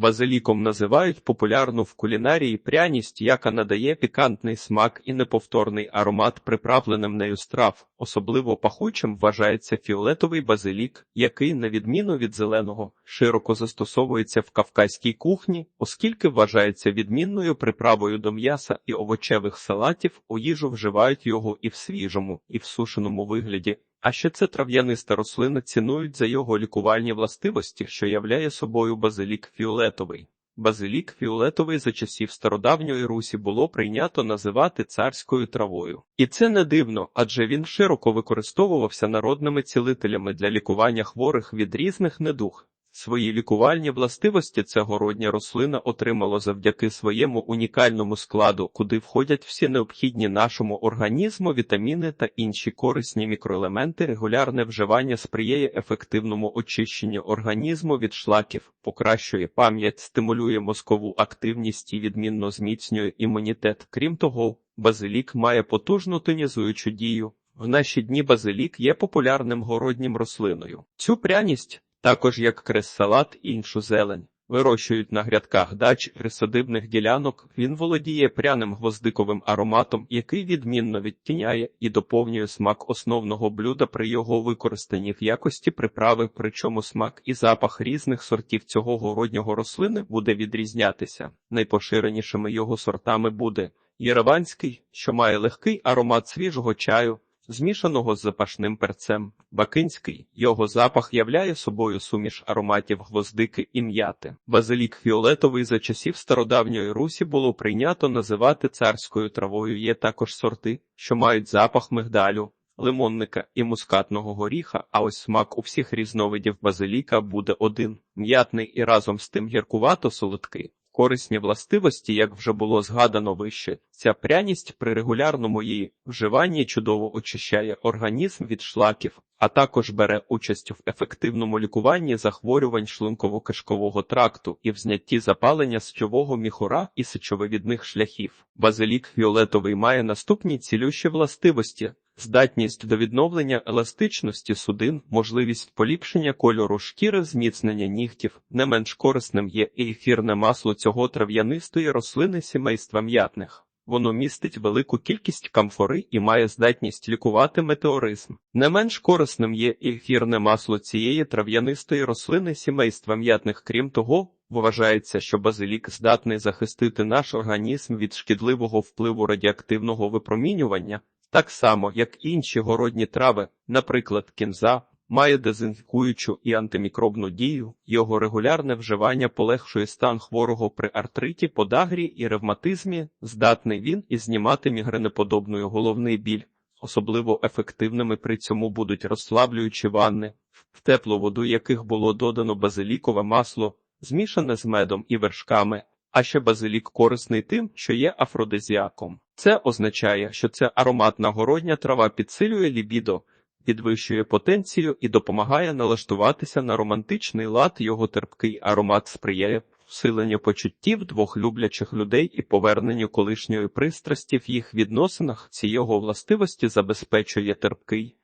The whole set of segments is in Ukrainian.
Базиліком називають популярну в кулінарії пряність, яка надає пікантний смак і неповторний аромат приправленим нею страв. Особливо пахучим вважається фіолетовий базилік, який, на відміну від зеленого, широко застосовується в кавказькій кухні, оскільки вважається відмінною приправою до м'яса і овочевих салатів, у їжу вживають його і в свіжому, і в сушеному вигляді. А ще це трав'яниста рослина цінують за його лікувальні властивості, що являє собою базилік фіолетовий. Базилік фіолетовий за часів стародавньої Русі було прийнято називати царською травою. І це не дивно, адже він широко використовувався народними цілителями для лікування хворих від різних недуг. Свої лікувальні властивості ця городня рослина отримала завдяки своєму унікальному складу, куди входять всі необхідні нашому організму вітаміни та інші корисні мікроелементи. Регулярне вживання сприяє ефективному очищенню організму від шлаків, покращує пам'ять, стимулює мозкову активність і відмінно зміцнює імунітет. Крім того, базилік має потужну тонізуючу дію. В наші дні базилік є популярним городнім рослиною. Цю пряність також як крес-салат і іншу зелень. Вирощують на грядках дач присадибних ділянок. Він володіє пряним гвоздиковим ароматом, який відмінно відтіняє і доповнює смак основного блюда при його використанні в якості приправи, причому смак і запах різних сортів цього городнього рослини буде відрізнятися. Найпоширенішими його сортами буде єреванський, що має легкий аромат свіжого чаю змішаного з запашним перцем. Бакинський його запах являє собою суміш ароматів гвоздики і м'яти. Базилік фіолетовий за часів стародавньої Русі було прийнято називати царською травою. Є також сорти, що мають запах мигдалю. Лимонника і мускатного горіха, а ось смак у всіх різновидів базиліка буде один м'ятний і разом з тим гіркувато солодкий. Корисні властивості, як вже було згадано вище, ця пряність при регулярному її вживанні чудово очищає організм від шлаків, а також бере участь в ефективному лікуванні захворювань шлунково-кишкового тракту і в знятті запалення сечового міхура і сечовивідних шляхів. Базилік фіолетовий має наступні цілющі властивості. Здатність до відновлення еластичності судин, можливість поліпшення кольору шкіри, зміцнення нігтів, не менш корисним є і ефірне масло цього трав'янистої рослини сімейства м'ятних. Воно містить велику кількість камфори і має здатність лікувати метеоризм. Не менш корисним є ефірне масло цієї трав'янистої рослини сімейства м'ятних. Крім того, вважається, що базилік здатний захистити наш організм від шкідливого впливу радіоактивного випромінювання. Так само, як інші городні трави, наприклад, кінза, має дезінфікуючу і антимікробну дію, його регулярне вживання полегшує стан хворого при артриті, подагрі і ревматизмі, здатний він і знімати мігренеподобною головний біль. Особливо ефективними при цьому будуть розслаблюючі ванни, в теплу воду яких було додано базилікове масло, змішане з медом і вершками, а ще базилік корисний тим, що є афродизіаком. Це означає, що ця ароматна городня трава підсилює лібідо, підвищує потенцію і допомагає налаштуватися на романтичний лад. Його терпкий аромат сприяє всиленню почуттів двох люблячих людей і поверненню колишньої пристрасті в їх відносинах. Ці його властивості забезпечує терпкий.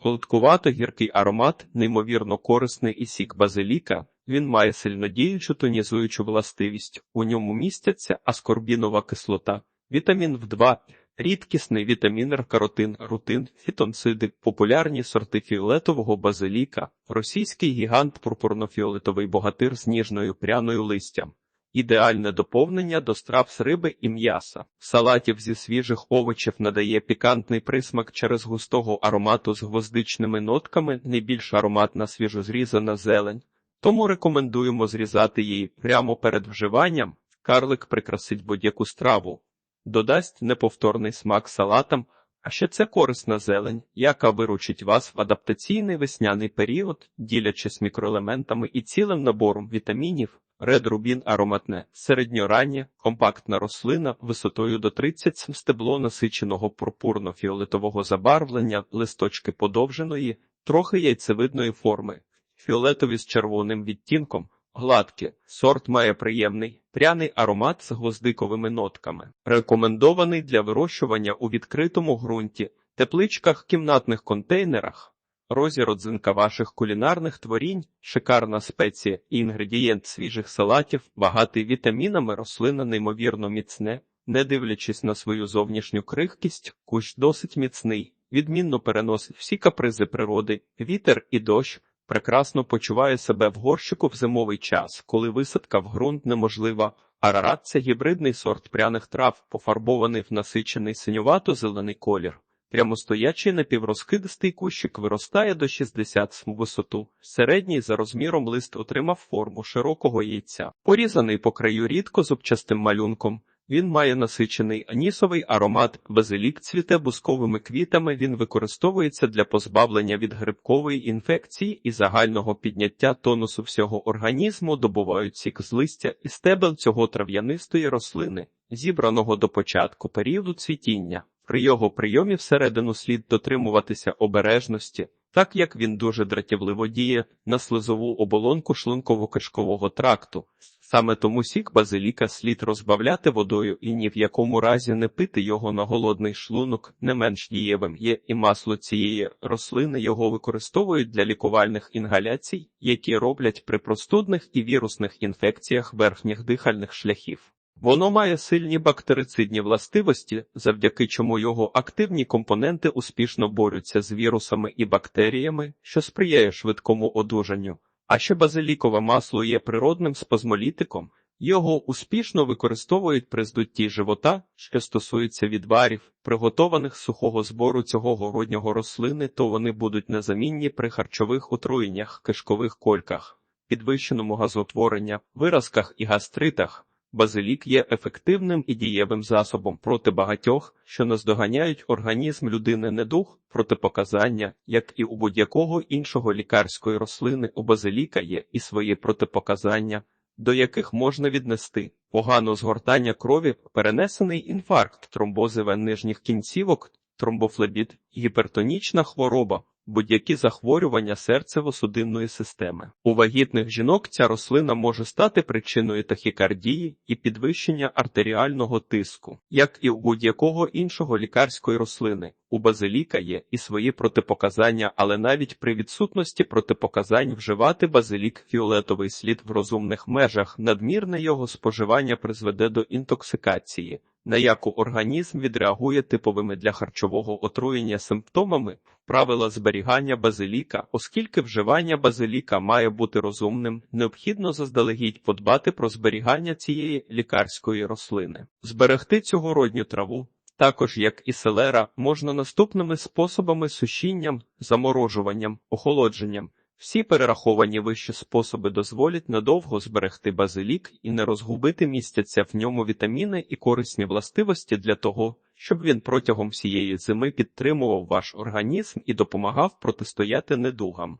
Холодкувато гіркий аромат, неймовірно корисний і сік базиліка. Він має сильнодіючу тонізуючу властивість. У ньому містяться аскорбінова кислота, вітамін В2, рідкісний вітамін Р, каротин, рутин, фітонциди, популярні сорти фіолетового базиліка, російський гігант пурпурно-фіолетовий богатир з ніжною пряною листям. Ідеальне доповнення до страв з риби і м'яса. Салатів зі свіжих овочів надає пікантний присмак через густого аромату з гвоздичними нотками, найбільш ароматна свіжозрізана зелень. Тому рекомендуємо зрізати її прямо перед вживанням. Карлик прикрасить будь-яку страву, додасть неповторний смак салатам, а ще це корисна зелень, яка виручить вас в адаптаційний весняний період, ділячись мікроелементами і цілим набором вітамінів. Ред рубін ароматне, середньораннє, компактна рослина висотою до 30 см, стебло насиченого пурпурно-фіолетового забарвлення, листочки подовженої, трохи яйцевидної форми, фіолетові з червоним відтінком, гладкі. Сорт має приємний, пряний аромат з гвоздиковими нотками. Рекомендований для вирощування у відкритому ґрунті, тепличках, кімнатних контейнерах Розі родзинка ваших кулінарних творінь, шикарна спеція і інгредієнт свіжих салатів, багатий вітамінами рослина неймовірно міцне. Не дивлячись на свою зовнішню крихкість, кущ досить міцний, відмінно переносить всі капризи природи, вітер і дощ, прекрасно почуває себе в горщику в зимовий час, коли висадка в ґрунт неможлива. Арарат – це гібридний сорт пряних трав, пофарбований в насичений синювато-зелений колір. Прямостоячий напіврозкидистий кущик виростає до 60 см висоту. Середній за розміром лист отримав форму широкого яйця. Порізаний по краю рідко зубчастим малюнком. Він має насичений анісовий аромат, базилік цвіте бусковими квітами. Він використовується для позбавлення від грибкової інфекції і загального підняття тонусу всього організму. Добувають сік з листя і стебел цього трав'янистої рослини, зібраного до початку періоду цвітіння. При його прийомі всередину слід дотримуватися обережності, так як він дуже дратівливо діє на слизову оболонку шлунково-кишкового тракту. Саме тому сік базиліка слід розбавляти водою і ні в якому разі не пити його на голодний шлунок, не менш дієвим є і масло цієї рослини його використовують для лікувальних інгаляцій, які роблять при простудних і вірусних інфекціях верхніх дихальних шляхів. Воно має сильні бактерицидні властивості, завдяки чому його активні компоненти успішно борються з вірусами і бактеріями, що сприяє швидкому одужанню. А ще базилікове масло є природним спазмолітиком, його успішно використовують при здутті живота, що стосується відварів, приготованих з сухого збору цього городнього рослини, то вони будуть незамінні при харчових отруєннях, кишкових кольках, підвищеному газотворення, виразках і гастритах. Базилік є ефективним і дієвим засобом проти багатьох, що наздоганяють організм людини недух, протипоказання, як і у будь-якого іншого лікарської рослини. У базиліка є і свої протипоказання, до яких можна віднести погане згортання крові, перенесений інфаркт, тромбози вен нижніх кінцівок, тромбофлебіт, гіпертонічна хвороба, будь-які захворювання серцево-судинної системи. У вагітних жінок ця рослина може стати причиною тахікардії і підвищення артеріального тиску, як і у будь-якого іншого лікарської рослини. У базиліка є і свої протипоказання, але навіть при відсутності протипоказань вживати базилік фіолетовий слід в розумних межах, надмірне його споживання призведе до інтоксикації, на яку організм відреагує типовими для харчового отруєння симптомами, правила зберігання базиліка, оскільки вживання базиліка має бути розумним, необхідно заздалегідь подбати про зберігання цієї лікарської рослини, зберегти цьогородню траву. Також, як і селера, можна наступними способами сушінням, заморожуванням, охолодженням. Всі перераховані вищі способи дозволять надовго зберегти базилік і не розгубити містяться в ньому вітаміни і корисні властивості для того, щоб він протягом всієї зими підтримував ваш організм і допомагав протистояти недугам.